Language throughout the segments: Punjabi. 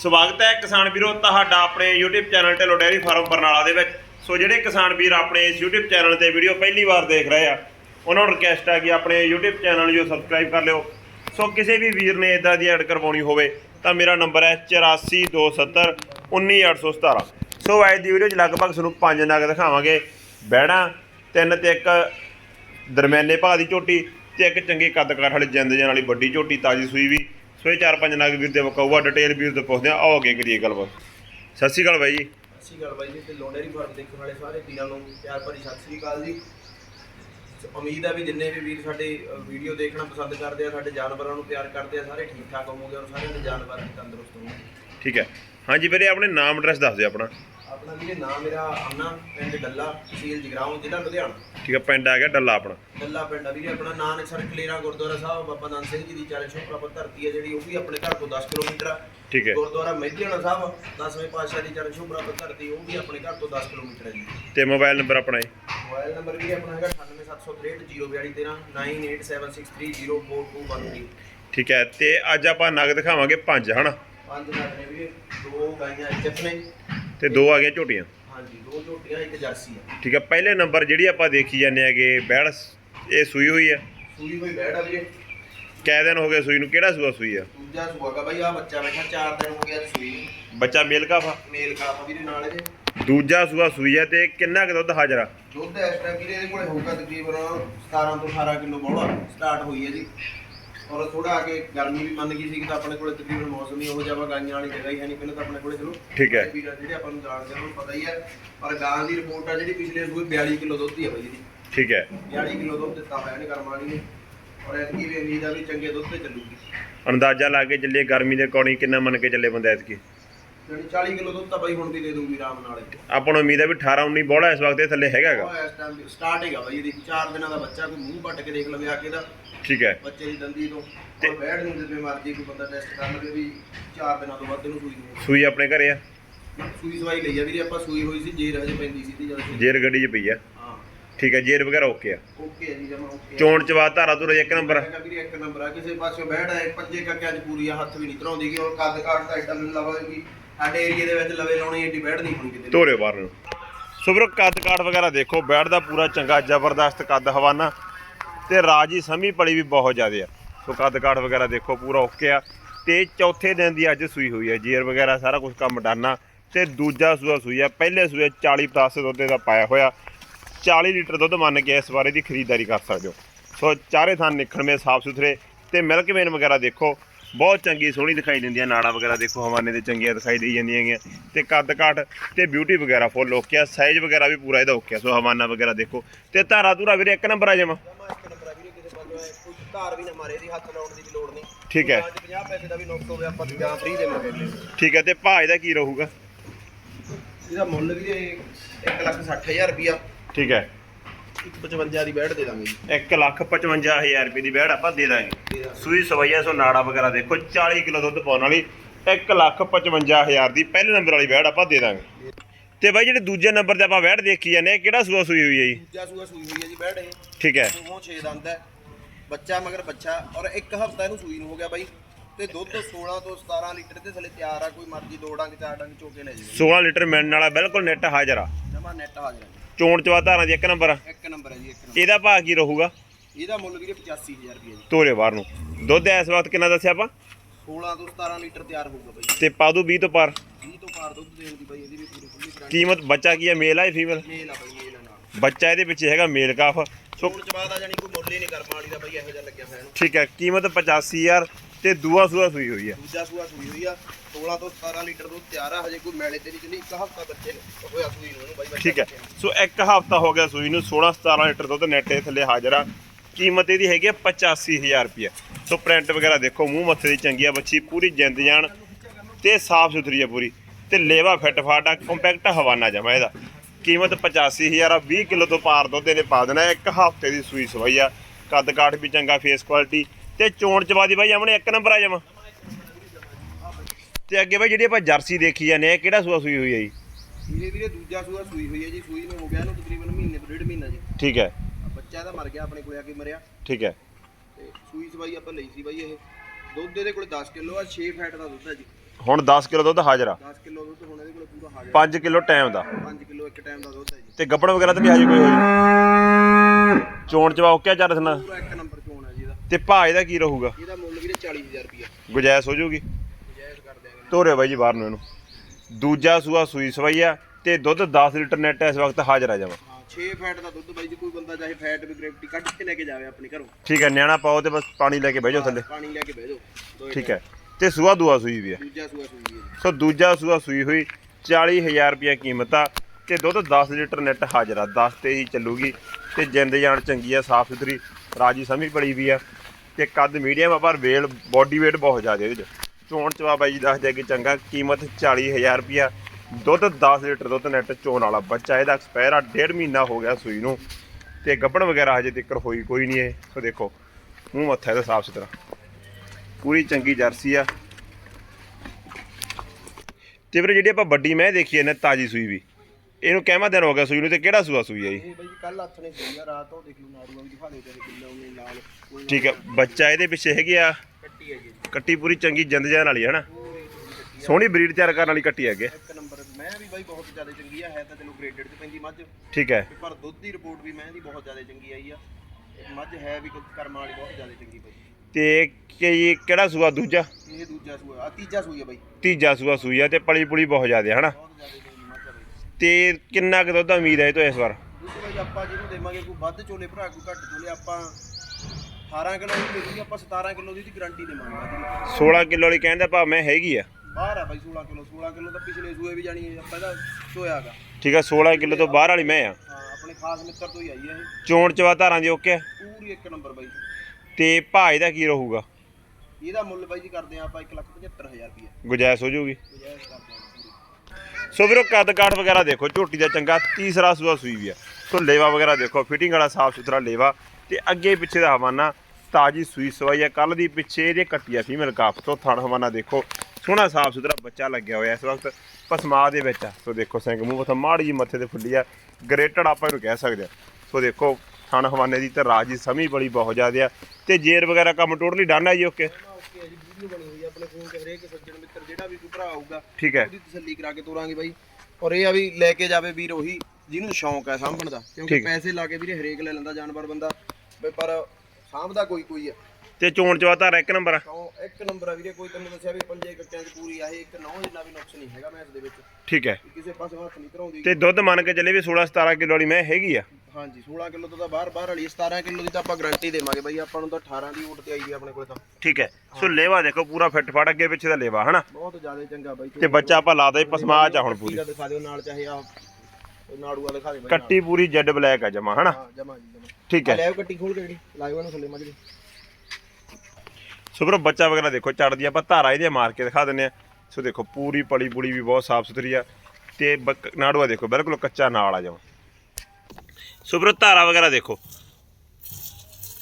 ਸਵਾਗਤ ਹੈ ਕਿਸਾਨ ਵੀਰੋ ਤੁਹਾਡਾ ਆਪਣੇ YouTube channel Dhillon dairy farm Barnala ਦੇ ਵਿੱਚ। ਸੋ ਜਿਹੜੇ ਕਿਸਾਨ ਵੀਰ ਆਪਣੇ ਇਸ YouTube ਚੈਨਲ ਤੇ ਵੀਡੀਓ ਪਹਿਲੀ ਵਾਰ ਦੇਖ ਰਹੇ ਆ, ਉਹਨਾਂ ਨੂੰ ਰਿਕਵੈਸਟ ਆ ਕਿ ਆਪਣੇ YouTube ਚੈਨਲ ਨੂੰ ਜੋ ਸਬਸਕ੍ਰਾਈਬ ਕਰ ਲਿਓ। ਸੋ ਕਿਸੇ ਵੀ ਵੀਰ ਨੇ ਇਦਾਂ ਦੀ ਐਡ ਕਰਵਾਉਣੀ ਹੋਵੇ, ਤਾਂ ਮੇਰਾ ਨੰਬਰ ਹੈ 8427 19817 ਸੋ ਅੱਜ ਦੀ ਵੀਡੀਓ 'ਚ ਲਗਭਗ ਤੁਹਾਨੂੰ ਪੰਜ ਨਗ ਦਿਖਾਵਾਂਗੇ। ਬਹਿਣਾ, ਤਿੰਨ ਤੇ ਇੱਕ ਦਰਮਿਆਨੇ ਭਾਅ ਦੀ ਝੋਟੀ ਤੇ ਇੱਕ ਚੰਗੇ ਕੱਦਕਾਰ ਵਾਲੇ ਜਿੰਦ ਜਾਨ ਵਾਲੀ ਵੱਡੀ ਝੋਟੀ, ਤਾਜੀ ਸੂਈ ਵੀ। ਸੋ ਇਹ ਚਾਰ ਪੰਜ ਨਗ ਵੀਰ ਦੇ ਵਕਾਊਆ ਡਿਟੇਲ ਵੀਰ ਤੋਂ ਪੁੱਛਦੇ ਆ ਆਓ ਅੱਗੇ ਕਰੀਏ ਗੱਲਬਾਤ। ਸਤਿ ਸ਼੍ਰੀ ਅਕਾਲ ਬਾਈ ਜੀ। ਸਤਿ ਸ਼੍ਰੀ ਅਕਾਲ ਬਾਈ ਜੀ ਤੇ ਲੋਨੇਰੀ ਫਾਰਮ ਦੇਖਣ ਵਾਲੇ ਸਾਰੇ ਵੀਰਾਂ ਨੂੰ ਪਿਆਰ ਭਰੀ ਸਤਿ ਸ਼੍ਰੀ ਅਕਾਲ ਜੀ। ਉਮੀਦ ਹੈ ਵੀ ਜਿੰਨੇ ਵੀ ਵੀਰ ਸਾਡੇ ਵੀਡੀਓ ਦੇਖਣਾ ਪਸੰਦ ਕਰਦੇ ਆ ਸਾਡੇ ਜਾਨਵਰਾਂ ਨੂੰ ਪਿਆਰ ਕਰਦੇ ਆ ਸਾਰੇ ਠੀਕ ਠਾਕ ਹੋਵੋਗੇ ਔਰ ਸਾਰਿਆਂ ਦੇ ਜਾਨਵਰ ਤੰਦਰੁਸਤ ਹੋਣਗੇ ਠੀਕ ਹੈ। ਹਾਂਜੀ ਵੀਰੇ ਆਪਣੇ ਨਾਮ ਐਡਰੈਸ ਦੱਸ ਦਿਓ ਆਪਣਾ। ਆਪਣਾ ਵੀਰੇ ਨਾਮ ਮੇਰਾ ਅਮਨਾ ਪਿੰਡ ਡੱਲਾ ਤਹਿਸੀਲ ਜਗਰਾਉਂ ਜ਼ਿਲ੍ਹਾ ਲੁਧਿਆਣਾ। ਠੀਕ ਹੈ ਪਿੰਡ ਆ ਗਿਆ ਡੱਲਾ ਆਪਣਾ। ਡੱਲਾ ਪਿੰਡ ਆ ਵੀਰੇ ਆਪਣਾ ਨਾਨਕ ਸਰ ਕਲੇਰਾ ਗੁਰਦੁਆਰਾ ਸਾਹਿਬ ਬਾਬਾ ਨਾਨਕ ਸਿੰਘ ਜੀ ਦੀ ਚਾਰੇ ਛੋਪਰਾ ਧਰਤੀ ਹੈ ਜਿਹੜੀ ਉਹ ਵੀ ਆਪਣੇ ਘਰ ਤੋਂ 10 ਕਿਲੋਮੀਟਰ ਆ। ਠੀਕ ਹੈ। ਗੁਰਦੁਆਰਾ ਮਹਿਦੀਆਣਾ ਸਾਹਿਬ 10ਵੇਂ ਪਾਤਸ਼ਾਹ ਦੀ ਚਾਰੇ ਛੋਪਰਾ ਧਰਤੀ ਉਹ ਵੀ ਆਪਣੇ ਘਰ ਤੋਂ 10 ਕਿਲੋਮੀਟਰ ਹੈ ਜੀ। ਤੇ ਮੋਬਾਈਲ ਨੰਬਰ ਆਪਣਾ ਹੈ ਮੋਬਾਈਲ ਨੰਬਰ ਵੀ ਆਪਣਾ ਹੈਗਾ 9876304213 9887630421 ਠੀਕ ਹੈ ਤੇ ਅੱਜ ਆਪਾਂ ਨਗ ਦਿਖਾਵਾਂਗੇ ਪੰਜ ਹਨਾ? ਪੰਜ ਨਗ ਨੇ ਵੀ ਦੋ ਗਾਈਆਂ ਇੱਥੇ ਨੇ ਤੇ ਦੋ ਆ ਗਈਆਂ ਝੋਟੀਆਂ? ਹਾਂਜੀ ਦੋ ਝੋਟੀਆਂ ਇੱਕ ਜਰਸੀ ਆ। ਠੀਕ ਹੈ ਪਹਿਲੇ ਨੰਬਰ ਜਿਹੜੀ ਆਪਾਂ ਦੇਖੀ ਜਾਂਦੇ ਹੈਗੇ ਬੈੜ ਇਹ ਸੂਈ ਹੋਈ ਹੈ ਸੂਈ ਹੋਈ ਬੈੜ ਆ ਵੀਰੇ। ਕੈ ਦਿਨ ਹੋ ਗਏ ਸੂਈ ਨੂੰ? ਕਿਹੜਾ ਸੂਆ ਸੂਈ ਆ? ਦੂਜਾ ਸੁਆਗਾ ਬਾਈ ਆ ਬੱਚਾ ਬੈਠਾ 4 ਦਿਨ ਹੋ ਗਿਆ ਸੂਈ ਨੂੰ। ਬੱਚਾ ਮੇਲ ਕਾਫਾ ਮੇਲ ਕਾਫ ਵੀਰੇ ਨਾਲ ਇਹਦੇ। ਦੂਜਾ ਸੂਆ ਸੂਈ ਹੈ ਤੇ ਕਿੰਨਾ ਕੁ ਦੁੱਧ ਹਾਜ਼ਰ ਆ? ਦੁੱਧ ਇਸ ਟਾਈਮ ਵੀਰੇ ਇਹਦੇ ਕੋਲੇ ਹੋਊਗਾ ਤਕਰੀਬਨ 17 ਤੋਂ 18 ਕਿਲੋ ਬੋਲਾ ਸਟਾਰਟ ਹੋਈ ਹੈ ਜੀ। ਔਰ ਥੋੜਾ ਆ ਕੇ ਗਰਮੀ ਵੀ ਮੰਨ ਗਈ ਸੀ ਕਿ ਤਾਂ ਆਪਣੇ ਕੋਲੇ ਤਕਰੀਬਨ ਮੌਸਮ ਹੀ ਹੋ ਜਾਵਾ ਗਾਈਆਂ ਵਾਲੀ ਜਗ੍ਹਾ ਹੀ ਹੈ ਨਹੀਂ ਪਹਿਲਾਂ ਤਾਂ ਆਪਣੇ ਕੋਲੇ ਚਲੋ। ਠੀਕ ਹੈ। ਵੀਰ ਜਿਹੜੇ ਆਪਾਂ ਨੂੰ ਜਾਣਦੇ ਉਹਨਾਂ ਨੂੰ ਪਤਾ ਹੀ ਹੈ। ਪਰ ਗਾਂ ਦੀ ਰਿਪੋਰਟ ਆ ਜਿਹੜੀ ਪਿਛਲੇ ਸੂਏ 42 ਕਿਲੋ ਦੁੱਧ ਹੀ ਆ ਬਾਈ ਜੀ। ਠੀਕ ਹੈ। 42 ਕਿਲੋ ਦੁੱਧ ਦਿੱਤਾ ਹੋਇਆ ਨੇ ਕਰਮ ਵਾਲੀ ਨੇ। ਔਰ ਐਤਕੀ ਵੀ ਉਮੀਦ ਆ ਵੀ ਚੰਗੇ ਦੁੱਧ ਤੇ ਚੱਲੂਗੀ। ਅੰਦਾਜ਼ਾ ਲਾ ਕੇ ਚੱਲੇ ਗਰਮੀ ਦੇ ਅਕੋਰਡਿੰਗ ਕਿੰਨਾ ਮੰਨ ਕੇ ਚੱਲੇ ਬੰਦਾ ਐਤਕੀ? ਜਿਹੜੀ 40 ਕਿਲੋ ਦੁੱਧ ਤਾਂ ਬਾਈ ਹੁਣ ਵੀ ਦੇ ਦੂਗੀ ਆਰਾਮ ਨਾਲ ਆਪਾਂ ਨੂੰ ਉਮੀਦ ਹੈ ਵੀ 18 19 ਬੋਲਾ ਇਸ ਵਕਤ ਇਹ ਥੱਲੇ ਹੈਗਾ ਗਾ। ਉਹ ਇਸ ਟਾਈਮ ਸਟਾਰਟ ਹੈਗਾ ਬਾਈ ਇਹਦੀ 4 ਦਿਨਾਂ ਦਾ ਬੱਚਾ ਕੋਈ ਮੂੰਹ ਪੱਟ ਕੇ ਦੇਖ ਲਵੇ ਆ ਕੇ ਦਾ। ਠੀਕ ਹੈ। ਬੱਚੇ ਦੀ ਦੰਦੀ ਤੋਂ। ਤੇ- ਔਰ ਬੈਠ ਨੂੰ ਜਿਵੇਂ ਮਰਜ਼ੀ ਕੋਈ ਬੰਦਾ ਟੈਸਟ ਕਰ ਲਵੇ ਵੀ 4 ਦਿਨਾਂ ਤੋਂ ਵੱਧ ਇਹਨੂੰ ਸੂਈ ਨਹੀਂ ਸੂਈ ਆਪਣੇ ਘਰੇ ਆ? ਸੂਈ ਸਵਾਈ ਲਈ ਆ ਵੀਰੇ ਆਪਾਂ ਸੂਈ ਹੋਈ ਸੀ ਜੇਰ ਹਜੇ ਪੈਂਦੀ ਸੀ ਤੇ ਜਦ ਜੇਰ ਗੱਡੀ 'ਚ ਪਈ ਆ। ਹਾਂ। ਠੀਕ ਹੈ ਜੇਰ ਵਗੈਰਾ ਓਕੇ ਆ। ਓਕੇ ਜੀ ਜਮਾ ਓਕੇ ਚੋਣ ਚਵਾ ਧਾਰਾ ਧੁਰਾ ਇੱਕ ਨੰਬਰ ਆ। ਵੀਰੇ ਇੱਕ ਨੰਬਰ ਆ। ਕਿਸੇ ਪਾਸਿਓਂ ਬੈਠ ਆਏ ਪੰਜੇ ਕੱਕਿਆਂ 'ਚ ਪੂਰੀ ਆ ਹੱਥ ਵੀ ਨਹੀਂ ਧਰਾਉਂਦੀ ਕਿ ਔਰ ਕੱਦ ਕਾਠ ਦਾ ਐਡਾ ਮੈਨੂੰ ਲੱਗਦਾ ਕਿ ਸਾਡੇ ਏਰੀਆ ਦੇ ਵਿੱਚ ਲਵੇ ਲਾਉਣੀ ਏਡੀ ਬੈਠ ਨਹੀਂ ਹੋਣੀ ਕਿਤੇ। ਧੋਰੇ ਬਾਹਰ ਨੂੰ। ਸੋ ਵੀਰੋ ਕੱਦ ਕਾਠ ਵਗੈਰਾ ਦੇਖੋ ਬੈੜ ਦਾ ਪੂਰਾ ਚੰਗਾ ਜ਼ਬਰਦਸਤ ਕੱਦ ਹਵਾਨਾ। ਤੇ ਰਾਜੀ ਸਮੀ ਪਲੀ ਵੀ ਬਹੁਤ ਜ਼ਿਆਦੇ ਆ। ਸੋ ਕੱਦ ਕਾਠ ਵਗੈਰਾ ਦੇਖੋ, ਪੂਰਾ ਓਕੇ ਆ। ਤੇ ਚੌਥੇ ਦਿਨ ਦੀ ਅੱਜ ਸੂਈ ਹੋਈ ਹੈ ਜੇਰ ਵਗੈਰਾ ਸਾਰਾ ਕੁਝ ਕੰਮ ਡਾਨਾ। ਤੇ ਦੂਜਾ ਸੂਆ ਸੂਈ ਆ, ਪਹਿਲੇ ਸੂਏ 40 ਪਲੱਸ ਦੁੱਧ ਦਾ ਪਾਇਆ ਹੋਇਆ। 40 ਲੀਟਰ ਦੁੱਧ ਮੰਨ ਕੇ ਇਸ ਬਾਰੇ ਦੀ ਖਰੀਦਦਾਰੀ ਕਰ ਸਕਦੇ ਹੋ। ਸੋ ਚਾਰੇ ਥਾਂ ਨਿਖੜਵੇਂ ਸਾਫ਼ ਸੁਥਰੇ ਤੇ ਮਿਲਕ ਵੇਨ ਵਗੈਰਾ ਦੇਖੋ, ਬਹੁਤ ਚੰਗੀ ਸੋਹਣੀ ਦਿਖਾਈ ਦਿੰਦੀ ਦਿੰਦੀਆਂ, ਨਾੜਾ ਵਗੈਰਾ ਦੇਖੋ ਹਵਾਨੇ ਤੇ ਚੰਗੀਆਂ ਦਿਖਾਈ ਦੇਈ ਜਾਂਦੀਆਂ ਹੈਗੀਆਂ। ਤੇ ਕੱਦ ਕਾਠ ਤੇ ਬਿਊਟੀ ਵਗੈਰਾ ਫੁੱਲ ਓਕੇ ਆ ਸਾਈਜ਼ ਵਗੈਰਾ ਵੀ ਪੂਰਾ ਇਹਦਾ ਓਕੇ ਆ। ਸੋ ਹਵਾਨਾ ਵਗੈਰਾ ਦੇਖੋ। ਤੇ ਧਾਰਾ ਧੂਰਾ ਵੀਰੇ ਇੱਕ ਨੰਬਰ ਆ ਜਮਾ ਇੱਕ ਨੰਬਰ ਆ ਵੀਰੇ ਕਿਸੇ ਪਾਸਿਓਂ ਐ ਕੋਈ ਧਾਰ ਵੀ ਨਾ ਮਾਰੇ ਦੀ ਹੱਥ ਲਾਉਣ ਦੀ ਵੀ ਲੋੜ ਨਹੀਂ। ਠੀਕ ਹੈ। ਜਾਂ 50 ਪੈਸੇ ਦਾ ਵੀ ਨੁਕਸ ਹੋਵੇ ਆਪਾਂ ਜਾਂ ਫ੍ਰੀ ਦੇਵਾਂਗੇ। ਠੀਕ ਹੈ ਤੇ ਭਾਅ ਇਹਦਾ ਕੀ ਰਹੂਗਾ? ਇਹਦਾ ਮੁੱਲ ਵੀਰੇ 1 ਲੱਖ 60000 ਰੁਪਿਆ ਠੀਕ ਹੈ। 55 ਦੀ ਬੈਠ ਦੇ ਦਾਂਗੇ। ਜੀ 1 ਲੱਖ 55000 ਰੁਪਏ ਦੀ ਬੈੜ ਆਪਾਂ ਦੇ ਦਾਂਗੇ। ਸੂਈ ਸਵਈਆ ਸੋ ਨਾੜਾ ਵਗੈਰਾ ਦੇਖੋ 40 ਕਿਲੋ ਦੁੱਧ ਪਾਉਣ ਵਾਲੀ 1 ਲੱਖ 55000 ਦੀ ਪਹਿਲੇ ਨੰਬਰ ਵਾਲੀ ਬੈੜ ਆਪਾਂ ਦੇ ਦਾਂਗੇ। ਤੇ ਬਾਈ ਜਿਹੜੇ ਦੂਜੇ ਨੰਬਰ ਤੇ ਆਪਾਂ ਬੈੜ ਦੇਖੀ ਜਾਂਦੇ ਆ ਕਿਹੜਾ ਸੂਆ ਸੂਈ ਹੋਈ ਹੈ ਜੀ? ਦੂਜਾ ਸੂਆ ਸੂਈ ਹੋਈ ਹੈ ਜੀ ਬੈਠ ਇਹ। ਠੀਕ ਹੈ। ਮੂੰਹੋਂ 6 ਦੰਦ ਹੈ। ਬੱਚਾ ਮਗਰ ਬੱਚਾ ਔਰ ਇੱਕ ਹਫਤਾ ਇਹਨੂੰ ਸੂਈ ਨੂੰ ਹੋ ਗਿਆ ਬਾਈ। ਤੇ ਦੁੱਧ 16 ਤੋਂ 17 ਲੀਟਰ ਦੇ ਥੱਲੇ ਤਿਆਰ ਆ ਕੋਈ ਮਰਜ਼ੀ ਦੋ ਡੰਗ ਚਾਰ ਡੰਗ ਚੋਕੇ ਲੈ ਜਾਵੇ। 16 ਲੀਟਰ ਮਿਲਣ ਵਾਲਾ ਬਿਲਕੁਲ ਨੈਟ ਹਾਜ਼ਰ ਆ। ਜਮਾ ਨੈਟ ਹਾਜ਼ਰ ਹੈ ਚੋਣ ਚਵਾ ਧਾਰਾਂ ਦੀ ਇੱਕ ਨੰਬਰ ਆ। ਇੱਕ ਨੰਬਰ ਹੈ ਜੀ ਇੱਕ ਨੰਬਰ ਇਹਦਾ ਭਾਅ ਕੀ ਰਹੂਗਾ? ਇਹਦਾ ਮੁੱਲ ਵੀਰੇ 85000 ਰੁਪਏ ਜੀ। ਤੋਰੇ ਬਾਹਰ ਨੂੰ। ਦੁੱਧ ਇਸ ਵਕਤ ਕਿੰਨਾ ਦੱਸਿਆ ਆਪਾਂ? 16 ਤੋਂ 17 ਲੀਟਰ ਤਿਆਰ ਹੋਊਗਾ ਬਾਈ। ਤੇ ਪਾ ਦੂ 20 ਤੋਂ ਪਾਰ। 20 ਤੋਂ ਪਾਰ ਦੁੱਧ ਦੇਣ ਦੀ ਬਾਈ ਇਹਦੀ ਵੀ ਪੂਰੀ ਕੀਮਤ ਬੱਚਾ ਕੀ ਹੈ ਮੇਲ ਆ ਫੀਮੇਲ ਮੇਲ ਆ ਬਾਈ ਮੇਲ ਆ ਨਾਲ। ਬੱਚਾ ਇਹਦੇ ਪਿੱਛੇ ਹੈਗਾ ਮੇਲ ਕਾਫ। ਸੋ ਹੁਣ ਜਵਾਬ ਆ ਜਾਣੀ ਕੋਈ ਮੁੱਲ ਹੀ ਨਹੀਂ ਕਰਮ ਵਾਲੀ ਦਾ ਬਾਈ ਇਹੋ ਜਿਹਾ ਲੱਗਿਆ ਹੋਇਆ ਇਹਨੂੰ ਠੀਕ ਹੈ ਕੀਮਤ 85000 ਤੇ ਦੂਆ ਸੂਆ ਸੂਈ ਹੋਈ ਹੈ ਦੂਜਾ ਸੂਆ ਸੂਈ ਹੋਈ ਆ 16 ਤੋਂ 17 ਲੀਟਰ ਦੁੱਧ ਤਿਆਰ ਆ ਹਜੇ ਕੋਈ ਮੈਲੇ ਤੇ ਨਹੀਂ ਚੱਲੀ ਇੱਕ ਹਫਤਾ ਬੱਚੇ ਨੂੰ ਹੋਇਆ ਸੂਈ ਨੂੰ ਇਹਨੂੰ ਬਾਈ ਬੱਚਾ ਠੀਕ ਹੈ ਬੱਚੇ ਨੂੰ। ਸੋ ਇੱਕ ਹਫਤਾ ਹੋ ਗਿਆ ਸੂਈ ਨੂੰ 16 17 ਲੀਟਰ ਦੁੱਧ ਨੈਟ ਦੇ ਥੱਲੇ ਹਾਜ਼ਰ ਆ। ਕੀਮਤ ਇਹਦੀ ਹੈਗੀ ਆ 85000 ਰੁਪਏ ਸੋ ਪ੍ਰਿੰਟ ਵਗੈਰਾ ਦੇਖੋ ਮੂੰਹ ਮੱਥੇ ਦੀ ਚੰਗੀ ਆ ਬੱਚੀ ਪੂਰੀ ਜਿੰਦ ਜਾਨ ਤੇ ਸਾਫ਼ ਸੁਥਰੀ ਆ ਪੂਰੀ। ਤੇ ਲੇਵਾ ਫਿੱਟ ਫਾਟ ਆ ਕੰਪੈਕਟ ਹਵਾਨਾ ਜਮਾ ਇਹਦਾ। ਕੀਮਤ 85000 ਆ 20 ਕਿਲੋ ਤੋਂ ਪਾਰ ਦੁੱਧ ਇਹਨੇ ਪਾ ਦੇਣਾ ਇੱਕ ਹਫ਼ਤੇ ਦੀ ਸੂਈ ਸਵਾਈ ਆ। ਕੱਦ ਕਾਠ ਵੀ ਚੰਗਾ ਫੇਸ ਕੁਆਲਿਟੀ ਤੇ ਚੋਣ ਚਵਾਦੀ ਬਾਈ ਆਪਣੇ ਇੱਕ ਨੰਬਰ ਆ ਜਾਵਾਂ ਤੇ ਅੱਗੇ ਬਾਈ ਜਿਹੜੀ ਆਪਾਂ ਜਰਸੀ ਦੇਖੀ ਜਾਂਦੇ ਆ ਕਿਹੜਾ ਸੂਆ ਸੂਈ ਹੋਈ ਹੈ ਜੀ? ਵੀਰੇ ਵੀਰੇ ਦੂਜਾ ਸੂਆ ਸੂਈ ਹੋਈ ਹੈ ਜੀ ਸੂਈ ਨੂੰ ਹੋ ਗਿਆ ਇਹਨੂੰ ਤਕਰੀਬਨ ਮਹੀਨੇ ਤੋਂ ਡੇਢ ਮਹੀਨਾ ਜੀ। ਠੀਕ ਹੈ। ਬੱਚਾ ਤਾਂ ਮਰ ਗਿਆ ਆਪਣੇ ਕੋਲ ਆ ਕੇ ਮਰਿਆ। ਠੀਕ ਹੈ। ਤੇ ਸੂਈ ਸਵਾਈ ਆਪਾਂ ਲਈ ਸੀ ਬਾਈ ਇਹ। ਦੁੱਧ ਇਹਦੇ ਕੋਲ 10 ਕਿਲੋ ਆ 6 ਫੈਟ ਦਾ ਦੁੱਧ ਹੈ ਜੀ। ਹੁਣ 10 ਕਿਲੋ ਦੁੱਧ ਹਾਜ਼ਰ ਆ। 10 ਕਿਲੋ ਦੁੱਧ ਹੁਣ ਇਹਦੇ ਕੋਲ ਪੂਰਾ ਹਾਜ਼ਰ 5 ਕਿਲੋ ਟਾਈਮ ਦਾ। 5 ਕਿਲੋ ਇੱਕ ਟਾਈਮ ਦਾ ਦੁੱਧ ਹੈ ਜੀ। ਤੇ ਗੱਬੜ ਵਗੈਰਾ ਤਾਂ ਨਹੀਂ ਹਾਜ਼ਰ ਕੋਈ ਹੋਈ ਚੋਣ ਚਵਾ ਓਕਿਆ ਚੱਲ ਸਨਾ ਪੂਰਾ ਇੱਕ ਨੰਬਰ ਚੋਣ ਹੈ ਜੀ ਇਹਦਾ। ਤੇ ਭਾਅ ਇਹਦਾ ਕੀ ਰਹੂਗਾ? ਇਹਦਾ ਮੁੱਲ ਵੀਰੇ 40000 ਰੁਪਏ ਗੁਜਾਇਸ਼ ਹੋ ਜਾਊਗੀ? ਜਾਇਜ਼ ਕਰ ਦਿਆਂਗੇ ਤੋਰੇ ਬਾਈ ਜੀ ਬਾਹਰ ਨੂੰ ਇਹਨੂੰ। ਦੂਜਾ ਸੂਆ ਸੂਈ ਸਵਾਈ ਆ ਤੇ ਦੁੱਧ 10 ਲੀਟਰ ਨੈਟ ਇਸ ਵਕਤ ਹਾਜ਼ਰ ਆ ਜਾਵਾ। ਹਾਂ 6 ਫੈਟ ਦਾ ਦੁੱਧ ਬਾਈ ਜੀ ਕੋਈ ਬੰਦਾ ਚਾਹੇ ਫੈਟ ਵੀ ਗ੍ਰੇਵਿਟੀ ਕੱਢ ਕੇ ਲੈ ਕੇ ਜਾਵੇ ਆਪਣੇ ਘਰੋਂ। ਠੀਕ ਹੈ ਨਿਆਣਾ ਪਾਓ ਤੇ ਬਸ ਪਾਣੀ ਲੈ ਕੇ ਬਹਿ ਜਾਓ ਥੱਲੇ। ਪਾਣੀ ਲੈ ਕੇ ਬਹਿ ਜਾਓ। ਠੀਕ ਹੈ। ਤੇ ਸੂਆ ਦੂਆ ਸੂਈ ਵੀ ਆ। ਦੂਜਾ ਸੂਆ ਸੂਈ ਜੀ। ਸੋ ਦੂਜਾ ਸੂਆ ਸੂਈ ਹੋਈ 40000 ਰੁਪਏ ਕੀਮਤ ਆ ਤੇ ਦੁੱਧ 10 ਲੀਟਰ ਨੈਟ ਹਾਜ਼ਰ ਆ 10 ਤੇ ਹੀ ਚੱਲੂਗੀ ਤੇ ਜਿੰਦ ਜਾਨ ਚੰਗੀ ਆ ਸਾਫ਼ ਸੁਥਰੀ ਰਾਜੀ ਸਮੀ ਬੜੀ ਵੀ ਆ ਤੇ ਕੱਦ ਮੀਡੀਅਮ ਆ ਪਰ ਵੇਲ ਬੋਡੀ weight ਬਹੁਤ ਜ਼ਿਆਦਾ ਇਹਦੇ ਚ ਚੋਣ ਚਵਾ ਬਾਈ ਜੀ ਦੱਸ ਦਿਆ ਕਿ ਚੰਗਾ ਕੀਮਤ 40000 ਰੁਪਿਆ ਦੁੱਧ 10 ਲੀਟਰ ਦੁੱਧ ਨੈਟ ਚੋਣ ਵਾਲਾ ਬੱਚਾ ਇਹਦਾ ਐਕਸਪਾਇਰ ਆ ਡੇਢ ਮਹੀਨਾ ਹੋ ਗਿਆ ਸੂਈ ਨੂੰ ਤੇ ਗੱਬੜ ਵਗੈਰਾ ਹਜੇ ਤੱਕ ਹੋਈ ਕੋਈ ਨਹੀਂ ਇਹ। ਸੋ ਦੇਖੋ ਮੂੰਹ ਮੱਥਾ ਇਹਦਾ ਸਾਫ਼ ਸੁਥਰਾ। ਪੂਰੀ ਚੰਗੀ ਜਰਸੀ ਆ। ਤੇ ਵੀਰੇ ਜਿਹੜੀ ਆਪਾਂ ਵੱਡੀ ਮੈਂ ਦੇਖੀ ਇਹਨੇ ਤਾਜੀ ਸੂਈ ਵੀ ਇਹਨੂੰ ਕਹਿਮਾ ਦਿਨ ਹੋ ਗਿਆ ਸੂਈ ਨੂੰ ਤੇ ਕਿਹੜਾ ਸੂਆ ਸੂਈ ਆ ਜੀ? ਇਹ ਬਾਈ ਜੀ ਕੱਲ ਹੱਥ ਨੇ ਸੂਈ ਆ ਰਾਤ ਉਹ ਦੇਖ ਲਓ ਨਾੜੂਆ ਵੀ ਦਿਖਾ ਦੇ ਤੇ ਕਿੰਨਾ ਉਹਨੇ ਨਾਲ। ਕੋਈ ਠੀਕ ਹੈ ਬੱਚਾ ਇਹਦੇ ਪਿੱਛੇ ਹੈਗੀ ਆ। ਕੱਟੀ ਹੈ ਜੀ। ਕੱਟੀ ਪੂਰੀ ਚੰਗੀ ਜਿੰਦ ਜਾਨ ਵਾਲੀ ਹੈ ਨਾ ਪੂਰੀ ਕੱਟੀ ਸੋਹਣੀ ਬਰੀਡ ਤਿਆਰ ਕਰਨ ਵਾਲੀ ਕੱਟੀ ਹੈਗੇ ਇੱਕ ਨੰਬਰ ਮੈਂ ਵੀ ਬਾਈ ਬਹੁਤ ਜ਼ਿਆਦਾ ਚੰਗੀ ਆ ਹੈ ਤਾਂ ਚਲੋ ਗ੍ਰੇਡਡ ਤੇ ਪੈਂਦੀ ਮੱਝ। ਠੀਕ ਹੈ ਪਰ ਦੁੱਧ ਦੀ ਰਿਪੋਰਟ ਵੀ ਮੈਂ ਦੀ ਬਹੁਤ ਜ਼ਿਆਦਾ ਚੰਗੀ ਆਈ ਆ। ਇਹ ਮੱਝ ਹੈ ਵੀ ਕਰਮਾਂ ਵਾਲੀ ਬਹੁਤ ਜ਼ਿਆਦਾ ਚੰਗੀ ਬਾਈ। ਤੇ ਕਿ ਕਿਹੜਾ ਸੂਆ ਦੂਜਾ? ਇਹ ਦੂਜਾ ਸੂਆ ਆ ਤੀਜਾ ਸੂਈ ਆ ਬਾਈ। ਤੀਜਾ ਸੂਆ ਸੂਈ ਆ ਤੇ ਪਲੀ ਪੁਲੀ ਬਹੁਤ ਜ਼ਿਆਦਾ ਹੈ ਨਾ ਬਹੁਤ ਜ਼ਿਆਦਾ ਚੰਗੀ ਮੱਝ ਆ ਬਾਈ ਤੇ ਕਿੰਨਾ ਕੁ ਦੁੱਧ ਉਮੀਦ ਹੈ ਇਹ ਤੋਂ ਇਸ ਵਾਰ? ਬਾਈ ਆਪਾਂ ਜਿਹਨੂੰ ਦੇਵਾਂਗੇ ਕੋਈ ਵੱਧ ਚੋਲੇ ਭਰਾ ਕੋਈ ਘੱਟ ਚੋਲੇ ਆਪਾਂ 18 ਕਿਲੋ ਦੀ ਦੇਵਾਂਗੇ ਆਪਾਂ 17 ਕਿਲੋ ਦੀ ਗਾਰੰਟੀ ਦੇਵਾਂਗੇ ਮੱਝ ਦੀ 16 ਕਿਲੋ ਵਾਲੀ ਕਹਿੰਦਾ ਭਾ ਮੈਂ ਹੈਗੀ ਆ। ਬਾਹਰ ਆ ਬਾਈ 16 ਕਿਲੋ 16 ਕਿਲੋ ਤਾਂ ਪਿਛਲੇ ਸੂਏ ਵੀ ਜਾਣੀ ਆਪਾਂ ਇਹਦਾ ਚੋਇਆਗਾ ਠੀਕ ਹੈ 16 ਕਿਲੋ ਤੋਂ ਬਾਹਰ ਵਾਲੀ ਮੈਂ ਆ। ਹਾਂ ਆਪਣੇ ਖਾਸ ਮਿੱਤਰ ਤੋਂ ਹੀ ਆਈ ਆ ਇਹ। ਚੋਣ ਚਵਾ ਧਾਰਾਂ ਦੀ ਓਕੇ ਆ। ਪੂਰੀ ਇੱਕ ਨੰਬਰ ਬਾਈ। ਤੇ ਭਾਅ ਇਹਦਾ ਕੀ ਰਹੂਗਾ? ਇਹਦਾ ਮੁੱਲ ਬਾਈ ਜੀ ਕਰਦੇ ਆ ਆਪਾਂ 175000 ਰੁਪਏ ਗੁਜਾਇਸ਼ ਹੋ ਜਾਊਗੀ? ਗੁਜਾਇਸ਼ ਕਰਦੇ ਆ ਪੂਰੀ। ਸੋ ਵੀਰੋ ਕੱਦ ਕਾਠ ਵਗੈਰਾ ਦੇਖੋ ਝੋਟੀ ਦਾ ਚੰਗਾ ਤੀਸਰਾ ਸੂਆ ਸੂਈ ਵੀ ਆ। ਸੋ ਲੇਵਾ ਵਗੈਰਾ ਦੇਖੋ ਫਿਟਿੰਗ ਵਾਲਾ ਸਾਫ਼ ਸੁਥਰਾ ਲੇਵਾ ਤੇ ਅੱਗੇ ਪਿੱਛੇ ਦਾ ਹਵਾਨਾ ਤਾਜੀ ਸੂਈ ਸਵਾਈ ਆ। ਕੱਲ ਦੀ ਪਿੱਛੇ ਇਹਦੇ ਕੱਟੀ ਆ ਫੀਮੇਲ ਕਾਫ ਤੋਂ ਥਣ ਹਵਾਨਾ ਦੇਖੋ ਸੋਹਣਾ ਸਾਫ਼ ਸੁਥਰਾ ਬੱਚਾ ਲੱਗਿਆ ਹੋਇਆ ਇਸ ਵਕਤ ਪਸਮਾ ਦੇ ਵਿੱਚ ਆ। ਸੋ ਦੇਖੋ ਸਿੰਘ ਮੂੰਹ ਮੱਥਾ ਮਾੜੀ ਜੀ ਮੱਥੇ ਤੇ ਫੁੱਲੀ ਆ। ਗ੍ਰੇਟਡ ਆਪਾਂ ਇਹਨੂੰ ਕਹਿ ਸਕਦੇ ਆ। ਸੋ ਦੇਖੋ ਥਣ ਹਵਾਨੇ ਦੀ ਤੇ ਰਾਜੀ ਸਮੀ ਬੜੀ ਬਹੁਤ ਜ਼ਿਆਦਾ ਆ। ਤੇ ਜੇਰ ਵਗੈਰਾ ਕੰਮ ਟੋਟਲੀ ਡਨ ਆ ਜੀ ਓਕੇ? ਓਕੇ ਜੀ ਵੀਡੀਓ ਬਣੀ ਹੋਈ ਆ ਆਪਣੇ ਫੋਨ ਤੇ ਹਰੇਕ ਸੱਜਣ ਮਿੱਤਰ ਜਿਹੜਾ ਵੀ ਕੋਈ ਭਰਾ ਆਊਗਾ ਠੀਕ ਹੈ। ਉਹਦੀ ਤਸੱਲੀ ਕਰਾ ਕੇ ਤੋਰਾਂਗੇ ਬਾਈ। ਔਰ ਇਹ ਆ ਵੀ ਲੈ ਕੇ ਜਾਵੇ ਵੀਰ ਉਹੀ ਜਿਹਨੂੰ ਸ਼ੌਂਕ ਹੈ ਸਾਂਭਣ ਦਾ। ਕਿਉਂਕਿ। ਪੈਸੇ ਲਾ ਕੇ ਵੀਰੇ ਹਰੇਕ ਲੈ ਲੈਂਦਾ ਜਾਨਵਰ ਬੰਦਾ। ਪਰ ਸਾਂਭਦਾ ਕੋਈ ਕੋਈ ਆ। ਤੇ ਚੋਣ ਚਵਾ ਧਾਰਾ ਇੱਕ ਨੰਬਰ ਆ। ਤਾਂ ਇੱਕ ਨੰਬਰ ਆ ਵੀਰੇ ਕੋਈ ਤੈਨੂੰ ਦੱਸਿਆ ਵੀ ਪੰਜੇ ਕੱਟਿਆਂ 'ਚ ਪੂਰੀ ਆ ਇਹ ਇੱਕ ਨੌ ਜਿੰਨਾ ਵੀ ਨੁਕਸ ਨਹੀਂ ਹੈਗਾ ਮੈਚ ਦੇ ਵਿੱਚ। ਠੀਕ ਹੈ। ਕਿਸੇ ਪਾਸੇ ਹੱਥ ਨਹੀਂ ਧਰਾਉਂਦੀ। ਤੇ ਦੁੱਧ ਮੰਨ ਕੇ ਚੱਲੇ ਵੀ 16 17 ਕਿਲੋ ਵਾਲੀ ਮੈਂ ਹੈਗੀ ਆ। ਹਾਂਜੀ 16 ਕਿਲੋ ਤੋਂ ਤਾਂ ਬਾਹਰ ਬਾਹਰ ਵਾਲੀ 17 ਕਿਲੋ ਦੀ ਤਾਂ ਆਪਾਂ ਗਾਰੰਟੀ ਦੇਵਾਂਗੇ ਬਾਈ ਆਪਾਂ ਨੂੰ ਤਾਂ 18 ਦੀ ਊਟ ਤੇ ਆਈ ਵੀ ਆਪਣੇ ਕੋਲ ਤਾਂ। ਠੀਕ ਹੈ। ਸੋ ਲੇਵਾ ਦੇਖੋ ਪੂਰਾ ਫਿੱਟ ਫੜ ਅੱਗੇ ਪਿੱਛੇ ਦਾ ਲੇਵਾ ਹਨਾ? ਬਹੁਤ ਜ਼ਿਆਦਾ ਚੰਗਾ ਬਾਈ ਤੇ ਬੱਚਾ ਆਪਾਂ ਲਾਦਾ ਹੀ ਪਸਮਾ ਚ ਆ ਹੁਣ ਪੂਰੀ। ਪੂਰੀ ਦਿਖਾ ਦਿਓ ਨਾਲ ਚਾਹੇ ਆ ਨਾੜੂਆ ਦਿਖਾ ਦੇ ਬਾਈ ਕੱਟੀ ਪੂਰੀ ਜੈਡ ਬਲੈਕ ਆ ਜਮਾ ਹਨਾ? ਹਾਂ ਜਮਾ ਜੀ ਜਮਾ। ਠੀਕ ਹੈ। ਲੈ ਕੱਟੀ ਖੋਲ ਕੇ ਜਿਹੜੀ ਲਾਈਵ ਨੂੰ ਥੱਲੇ ਮੱਝ ਦੀ। ਸੋ ਵੀਰੋ ਬੱਚਾ ਵਗੈਰਾ ਦੇਖੋ ਚੜਦੀ ਆਪਾਂ ਧਾਰਾ ਇਹਦੇ ਮਾਰ ਕੇ ਦਿਖਾ ਦਿੰਨੇ ਆ। ਸੋ ਦੇਖੋ, ਪੂਰੀ ਪਲੀ ਪੁਲੀ ਵੀ ਬਹੁਤ ਸਾਫ਼ ਸੁਥਰੀ ਆ ਤੇ ਬੱਕ- ਨਾੜੂਆ ਦੇਖੋ, ਬਿਲਕੁਲ ਕੱਚਾ ਨਾਲ ਆ ਜਾਵਾਂ ਸੋ ਵੀਰੋ ਧਾਰਾ ਵਗੈਰਾ ਦੇਖੋ,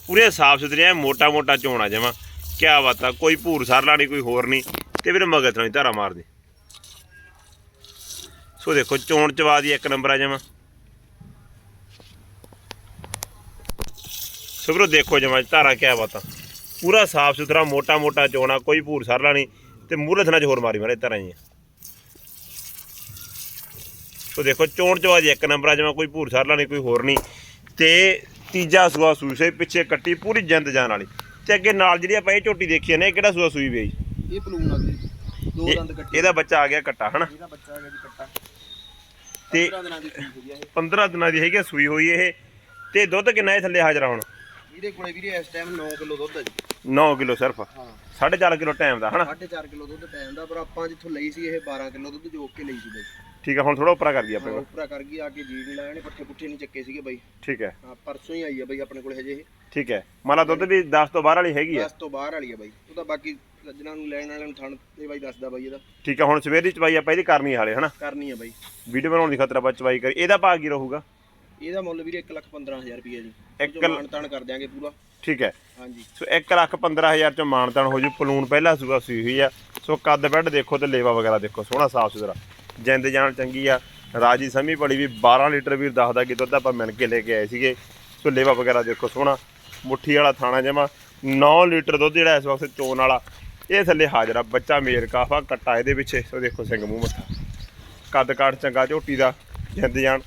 ਪੂਰੇ ਸਾਫ਼ ਸੁਥਰੇ ਆ ਮੋਟਾ ਮੋਟਾ ਚੋਣ ਆ ਜਾਵਾਂ ਕਿਆ ਬਾਤ ਆ, ਕੋਈ ਭੂਰ ਸਰਲਾ ਨਹੀਂ, ਕੋਈ ਹੋਰ ਨਹੀਂ, ਤੇ ਵੀਰੇ ਮਗਰ ਨਹੀਂ ਧਾਰਾ ਮਾਰਦੇ। ਸੋ ਦੇਖੋ, ਚੋਣ ਚਵਾ ਦੀ ਇੱਕ ਨੰਬਰ ਆ ਜਾਵਾਂ ਸੋ ਵੀਰੋ ਦੇਖੋ ਜਮਾ, ਧਾਰਾ ਕਿਆ ਬਾਤ ਆ। ਪੂਰਾ ਸਾਫ਼ ਸੁਥਰਾ ਮੋਟਾ ਮੋਟਾ ਚੋਣਾ ਕੋਈ ਭੂਰ ਸਰਲਾ ਨਹੀਂ। ਤੇ ਮੂਹਰੇ ਥਣਾ ਚ ਹੋਰ ਮਾਰੀ ਮਾਰੇ ਤਰ੍ਹਾਂ ਹੀ। ਸੋ ਦੇਖੋ ਚੋਣ ਚਵਾ ਦੀ ਇੱਕ ਨੰਬਰ ਆ ਜਮਾ ਕੋਈ ਭੂਰ ਸਰਲਾ ਨਹੀਂ ਕੋਈ ਹੋਰ ਨਹੀਂ। ਤੇ ਤੀਜਾ ਸੂਆ ਸੂਸੇ ਪਿੱਛੇ ਕੱਟੀ ਪੂਰੀ ਜਿੰਦ ਜਾਨ ਵਾਲੀ। ਤੇ ਅੱਗੇ ਨਾਲ ਜਿਹੜੀ ਆਪਾਂ ਇਹ ਝੋਟੀ ਦੇਖੀ ਨੇ ਇਹ ਕਿਹੜਾ ਸੂਆ ਸੂਈ ਵੀ ਇਹ ਪਲੂਨ ਆ ਗਈ ਦੋ ਇਹ- ਦੰਦ ਕੱਟੀ। ਇਹਦਾ ਬੱਚਾ ਆ ਗਿਆ ਕੱਟਾ ਹਨਾ? ਇਹਦਾ ਬੱਚਾ ਆ ਗਿਆ ਜੀ ਕੱਟਾ। ਤੇ 15 ਦਿਨਾਂ ਦੀ ਸੂਈ ਹੋਈ ਆ ਇਹ। 15 ਦਿਨਾਂ ਦੀ ਹੈਗੀ ਸੂਈ ਹੋਈ ਇਹ। ਤੇ ਦੁੱਧ ਕਿੰਨਾ ਇਹ ਥੱਲੇ ਹਾਜ਼ਰ ਹੁਣ? ਇਹਦੇ ਕੋਲੇ ਵੀਰੇ ਇਸ ਟਾਈਮ 9 ਕਿਲੋ ਦੁੱਧ ਹੈ ਜੀ। 9 ਕਿਲੋ ਸਿਰਫ? ਹਾਂ। 4.5 ਕਿਲੋ ਟਾਈਮ ਦਾ ਹਨਾ? 4.5 ਕਿਲੋ ਦੁੱਧ ਟਾਈਮ ਦਾ ਪਰ ਆਪਾਂ ਜਿੱਥੋਂ ਲਈ ਸੀ ਇਹ 12 ਕਿਲੋ ਦੁੱਧ ਜੋਕ ਕੇ ਲਈ ਸੀ ਬਾਈ। ਠੀਕ ਆ ਹੁਣ ਥੋੜਾ ਉੱਪਰਾ ਕਰ ਗਈ ਆਪਣੇ ਹਾਂ, ਕੋਲ। ਉੱਪਰਾ ਕਰ ਗਈ ਆ ਕੇ ਲਾਇਆ ਨੇ ਪੱਠੇ ਪੁੱਠੇ ਨਹੀਂ ਚੱਕੇ ਸੀਗੇ ਬਾਈ। ਠੀਕ ਹੈ। ਹਾਂ ਪਰਸੋਂ ਹੀ ਆਈ ਆ ਬਾਈ ਆਪਣੇ ਕੋਲ ਹਜੇ ਇਹ। ਠੀਕ ਹੈ। ਮਾਲਾ ਦੁੱਧ ਵੀ 10 ਤੋਂ ਬਾਹਰ ਵਾਲੀ ਹੈਗੀ ਆ? 10 ਤੋਂ ਬਾਹਰ ਵਾਲੀ ਆ ਬਾਈ। ਉਹ ਤਾਂ ਬਾਕੀ ਸੱਜਣਾ ਨੂੰ ਲੈਣ ਵਾਲਿਆਂ ਨੂੰ ਥਣ ਤੇ ਬਾਈ ਦੱਸਦਾ ਬਾਈ ਇਹਦਾ। ਠੀਕ ਆ ਹੁਣ ਸਵੇਰ ਦੀ ਚਵਾਈ ਆਪਾਂ ਇਹਦੀ ਕਰਨੀ ਹਾਲੇ ਹਨਾ? ਕਰਨੀ ਆ ਬਾਈ। ਵੀਡੀਓ ਬਣਾਉਣ ਦੀ ਖਾਤਰ ਆਪਾਂ ਚਵਾਈ ਕਰੀ। ਇਹਦਾ ਭਾਅ ਕੀ ਰਹੂਗਾ? ਇਹਦਾ ਮੁੱਲ ਵੀਰੇ 1,15,000 ਰੁਪਏ ਜੀ। ਇੱਕ ਮਾਨ ਤਾਨ ਕਰ ਦਿਆਂਗੇ ਪੂਰਾ। ਠੀਕ ਹੈ। ਹਾਂਜੀ। ਸੋ 1 ਲੱਖ 15000 ਚ ਮਾਨਤਾਨ ਹੋ ਜੂ। ਪਲੂਨ ਪਹਿਲਾ ਸੂਆ ਸੂਈ ਹੋਈ ਆ। ਸੋ ਕੱਦ ਬੈੱਡ ਦੇਖੋ ਤੇ ਲੇਵਾ ਵਗੈਰਾ ਦੇਖੋ। ਸੋਹਣਾ ਸਾਫ਼ ਸੁਥਰਾ। ਜਿੰਦ ਜਾਨ ਚੰਗੀ ਆ। ਰਾਜੀ ਸਮੀ ਬੜੀ ਵੀ 12 ਲੀਟਰ ਵੀਰ ਦੱਸਦਾ ਕਿ ਦੁੱਧ ਆਪਾਂ ਮਿਲ ਕੇ ਲੈ ਕੇ ਆਏ ਸੀਗੇ। ਸੋ ਲੇਵਾ ਵਗੈਰਾ ਦੇਖੋ ਸੋਹਣਾ। ਮੁੱਠੀ ਵਾਲਾ ਥਾਣਾ ਜਮਾ। 9 ਲੀਟਰ ਦੁੱਧ ਜਿਹੜਾ ਇਸ ਵਕਤ ਚੋਣ ਵਾਲਾ। ਇਹ ਥੱਲੇ ਹਾਜ਼ਰਾ ਬੱਚਾ ਮੇਲ ਕਾਫਾ ਕੱਟਾ ਇਹਦੇ ਪਿੱਛੇ। ਸੋ ਦੇਖੋ ਸਿੰਘ ਮੂੰਹ ਮੱਥਾ। ਕੱਦ ਕਾਠ ਚੰਗਾ ਝੋਟੀ ਦਾ। ਜਿੰਦ ਜਾਨ।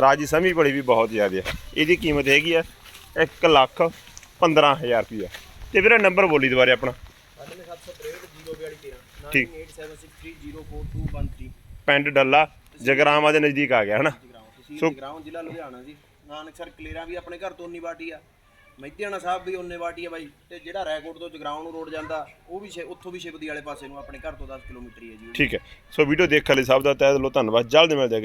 ਰਾਜੀ ਸਮੀ ਬੜੀ ਵੀ ਬਹੁਤ ਜ਼ਿਆਦਾ ਹੈ ਇਹਦੀ ਕੀਮਤ ਹੈਗੀ ਆ 1 ਲੱਖ 15000 ਰੁਪਇਆ ਤੇ ਵੀਰੇ ਨੰਬਰ ਬੋਲੀ ਦੁਬਾਰੇ ਆਪਣਾ। 9763 ਠੀਕ। 9876304213 ਪਿੰਡ ਡੱਲਾ ਜਗਰਾਵਾਂ ਦੇ ਨਜ਼ਦੀਕ ਆ ਗਿਆ ਹਨਾ? ਸੋ- ਜਗਰਾਉਂ ਜ਼ਿਲ੍ਹਾ ਲੁਧਿਆਣਾ ਜੀ। ਨਾਨਕਸਰ ਕਲੇਰਾ ਵੀ ਆਪਣੇ ਘਰ ਤੋਂ ਉਨੀ ਬਾਟੀ ਆ। ਮਹਿਤਿਆਣਾ ਸਾਹਿਬ ਵੀ ਉਨੇ ਬਾਟੀ ਆ ਬਾਈ। ਤੇ ਜਿਹੜਾ ਰੈਕੋਰਡ ਤੋਂ ਜਗਰਾਉਂ ਨੂੰ ਰੋਡ ਜਾਂਦਾ ਉਹ ਵੀ ਉੱਥੋਂ ਵੀ ਸ਼ਿਵਦੀ ਵਾਲੇ ਪਾਸੇ ਨੂੰ ਆਪਣੇ ਘਰ ਤੋਂ 10 ਕਿਲੋਮੀਟਰ ਹੀ ਹੈ ਜੀ। ਠੀਕ ਹੈ। ਸੋ ਵੀਡੀਓ ਦੇਖਣ ਲਈ ਸਭ ਦਾ ਤਹਿ ਦਿਲੋਂ ਧੰਨਵਾਦ। ਜਲਦ ਮਿਲਦੇ ਹਾਂ